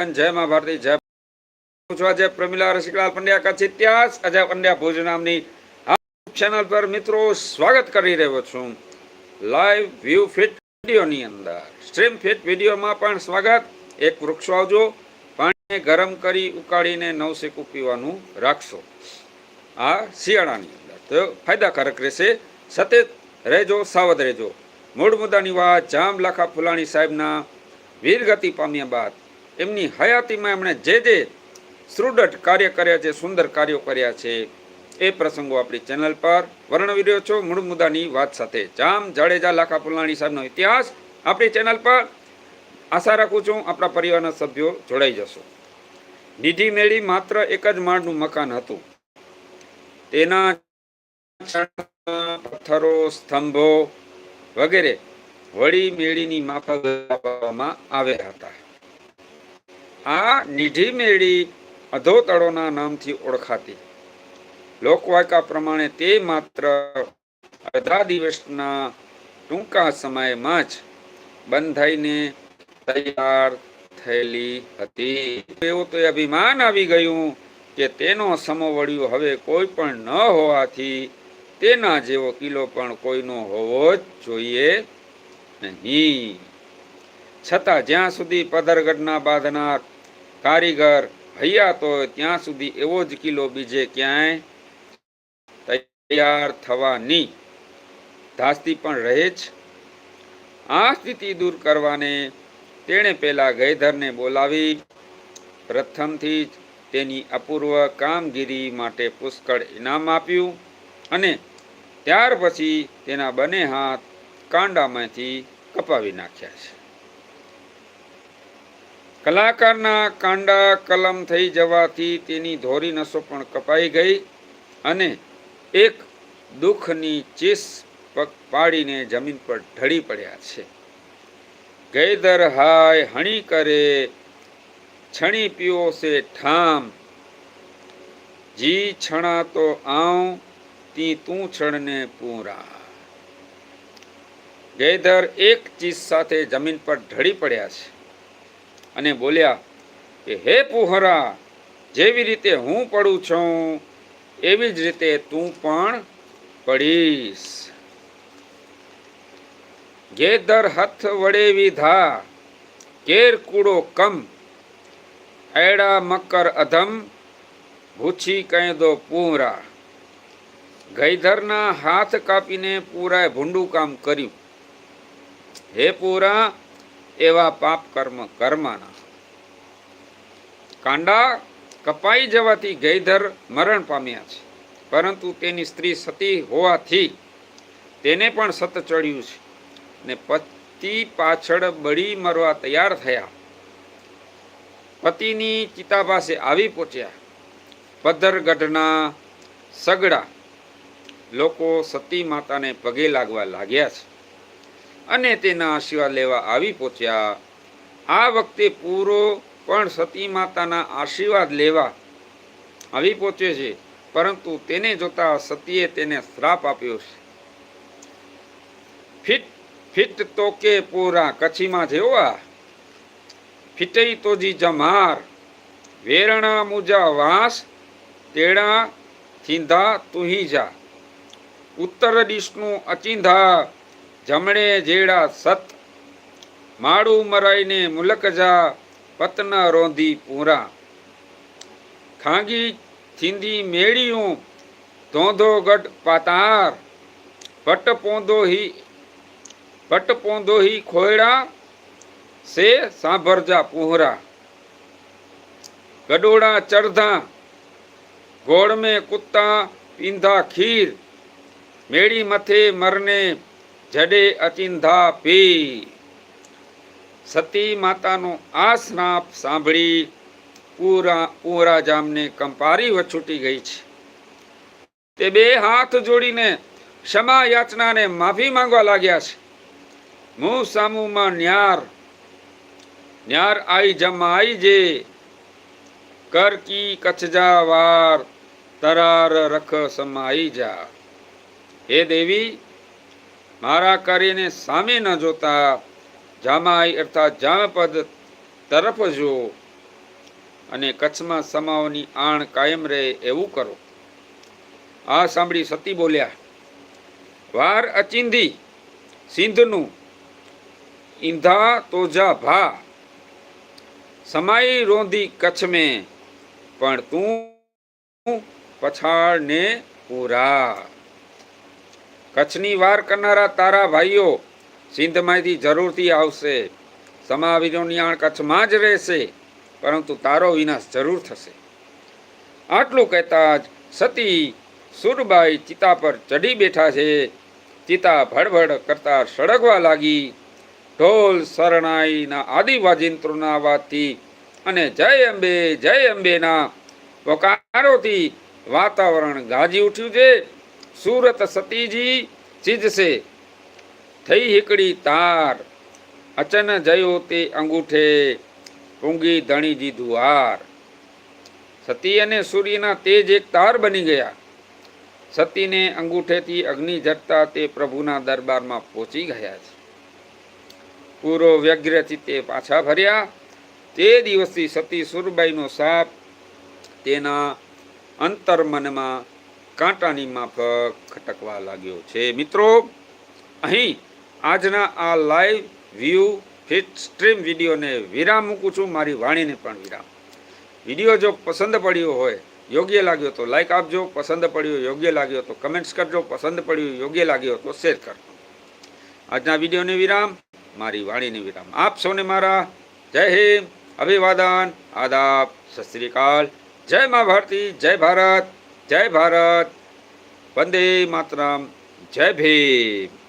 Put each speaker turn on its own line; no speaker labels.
જય મા ભારતી, જય પૂછવા જય પ્રમિલા રસિકલાલ પંડ્યા કચ્છ ઇતિહાસ, અજય પંડ્યા ભુજ નામની ચેનલ પર મિત્રો સ્વાગત કરી રહ્યો છું. લાઈવ વ્યૂ ફિટ વિડીયોની અંદર. સ્ટ્રીમ ફિટ વિડીયોમાં પણ સ્વાગત. એક વૃક્ષો આવજો. પાણીને ગરમ કરી ઉકાળીને નવશેકું પીવાનું રાખશો. આ શિયાળાની અંદર. તો ફાયદાકારક રહેશે. સતત રહેજો, સાવધ રહેજો. મૂળ મુદ્દાની વાત જામ લાખા ફુલાણી સાહેબના વીરગતિ પામ્યા બાદ. એમની હયાતીમાં એમણે જે જે સુદૃઢ કાર્ય કર્યા છે, સુંદર કાર્યો કર્યા છે, એ પ્રસંગો આપણી ચેનલ પર વર્ણવી રહ્યો છો. મૂળ મુદ્દાની વાત સાથે જામ જાડેજા લાખા પુલાણી સાહેબનો ઇતિહાસ આપણી ચેનલ પર. આશા રાખું છું આપણા પરિવારના સભ્યો જોડાઈ જશો. નિધિ મેળી માત્ર એક જ માળનું મકાન હતું. તેના પથ્થરો, સ્તંભો વગેરે વળી મેળીની માફક આપવામાં આવ્યા હતા. આ નિધિ મેળી અધોતળોના નામથી ઓળખાતી. લોકવાયકા પ્રમાણે તે માત્ર અડધા દિવસના ટૂંકા સમયમાં જ બંધાઈને તૈયાર થયેલી હતી. એવું તો અભિમાન આવી ગયું કે તેનો સમો હવે કોઈ પણ ન હોવાથી તેના જેવો કિલ્લો પણ કોઈનો હોવો જ જોઈએ નહીં. છતાં જ્યાં સુધી પદરગઢના બાંધનાર કારીગર હૈયાત હોય ત્યાં સુધી એવો જ કિલ્લો બીજે ક્યાંય તૈયાર થવાની ધાસ્તી પણ રહે જ. આ સ્થિતિ દૂર કરવાને તેણે પહેલાં ગૈધરને બોલાવી. પ્રથમથી જ તેની અપૂર્વ કામગીરી માટે પુષ્કળ ઇનામ આપ્યું અને ત્યાર પછી તેના બંને હાથ કાંડામાંથી કપાવી નાખ્યા છે. કલાકારના કાંડા કલમ થઈ જવાથી તેની ધોરી નસો પણ કપાઈ ગઈ અને એક દુઃખની ચીસ પગ પાડીને જમીન પર ઢળી પડ્યા છે. ગૈદર હાય હણી કરે, છણી પીઓ સે ઠામ. જી છણા તો આવ તી તું છણને પૂરા. ગૈધર એક ચીજ સાથે જમીન પર ઢળી પડ્યા છે. અને બોલ્યા, કે હે પુહરા, જેવી રીતે હું પડું છું, એવી જ રીતે તું પણ પડીશ. ગેદર હથ વડે વિધા, કેર કૂડો કમ, એડા મકર અધમ, ભૂછી કહી દો પૂરા ગૈધરના હાથ કાપીને પૂરાએ ભૂંડું કામ કર્યું. હે પૂરા એવા પાપ કર્મ કર્મના. કાંડા કપાઈ જવાથી ગૈધર મરણ પામ્યા છે. પરંતુ તેની સ્ત્રી સતી હોવાથી તેને પણ સત ચડ્યું છે ને પતિ પાછળ બળી મરવા તૈયાર થયા. પતિની ચિતા પાસે આવી પહોંચ્યા. પદ્ધરગઢના સગડા લોકો સતી માતાને પગે લાગવા લાગ્યા છે. અને તેના આશીર્વાદ લેવા આવી પહોંચ્યા. આ વખતે પૂરો પણ સતી માતાના આશીર્વાદ લેવા આવી પહોંચ્યો છે, પરંતુ તેને જોતા સતીએ તેને શ્રાપ આપ્યો છે. ફિટ ફિટ તો કે પૂરા કચ્છીમાં જેવા, ફિટઈ તોજી જમાર, વેરણા મુજા વાસ, તેડા થીંધા તુહી જા, ઉત્તર દિશનું અચિંધા જમણે જેડા સત, માળું મરાઈને મુલક જા, પતના રોંધી પૂરા. ખાંગી થીંદી મેળિયું ધોંધો ગઢ પાતાર. પટ પોંદો હી પટ પોંદો હી ખોયડા, સે સાંભરજા પૂહરા ગડોડા ચરધા ગોળ મેં કુત્તા પીંધા ખીર. મેળી મથે મરને જડે અચિંધા પી. સતી માતાનો આ સ્નાપ સાંભળી પૂરા પૂરા જામને કંપારી વછૂટી ગઈ છે. તે બે હાથ જોડીને ક્ષમા યાચનાને માફી માંગવા લાગ્યા છે. મું સામુમાં ન્યાર ન્યાર આઈ જમા આઈ જે, કર કી કચજા વાર તરાર રખ સમાઈ જા. હે દેવી મારા કાર્યને સામે ન જોતા, જામાઈ અર્થાત જામપદ તરફ જો અને કચ્છમાં સમાઓની આણ કાયમ રહે એવું કરો. આ સાંભળી સતી બોલ્યા, વાર અચિંધી, સિંધનું, ઈંધા તોજા ભા, સમાઈ રોંધી કચ્છ મેં, પણ તું પછાડ ને પૂરા. કચ્છની વાર કરનારા તારા ભાઈઓ સિંધમાંથી જરૂરથી આવશે. સમાવીરોની નિયાણ કચ્છમાં જ રહેશે, પરંતુ તારો વિનાશ જરૂર થશે. આટલું કહેતા જ સતી સુરબાઈ ચિતા પર ચડી બેઠા છે. ચિતા ભડભડ કરતા સળગવા લાગી. ઢોલ શરણાઈના આદિવાજિંત્રોના અવાજથી અને જય અંબે, જય અંબેના વકારોથી વાતાવરણ ગાજી ઉઠ્યું છે. સુરત સતીજી ચીજશે થઈ હીકડી તાર. અચન જયો તે અંગૂઠે. પૂંગી ધણીજી દુહાર સતી અને સૂર્યના તેજ એક તાર બની ગયા. સતીને અંગૂઠેથી અગ્નિ ઝરતા તે પ્રભુના દરબારમાં પહોંચી ગયા છે. પૂરો વ્યગ્રથી તે પાછા ફર્યા. તે દિવસથી સતી સુરબાઈનો સાપ તેના અંતર્મનમાં કાંટાની માફક ખટકવા લાગ્યો છે. મિત્રો, અહીં આજના આ લાઈવ વ્યૂ ફિટ સ્ટ્રીમ વિડીયોને વિરામ મૂકું છું. મારી વાણીને પણ વિરામ. વીડિયો જો પસંદ પડ્યો હોય, યોગ્ય લાગ્યો તો લાઈક આપજો. પસંદ પડ્યો, યોગ્ય લાગ્યો તો કમેન્ટ્સ કરજો. પસંદ પડ્યું, યોગ્ય લાગ્યો તો શેર કરજો. આજના વિડીયોને વિરામ. મારી વાણીને વિરામ. આપ સૌને મારા જય હિન્દ, અભિવાદન, આદાબ, સત શ્રી જય મા ભારતી, જય ભારત. જય ભારત. વંદે માતરમ. જય ભીમ.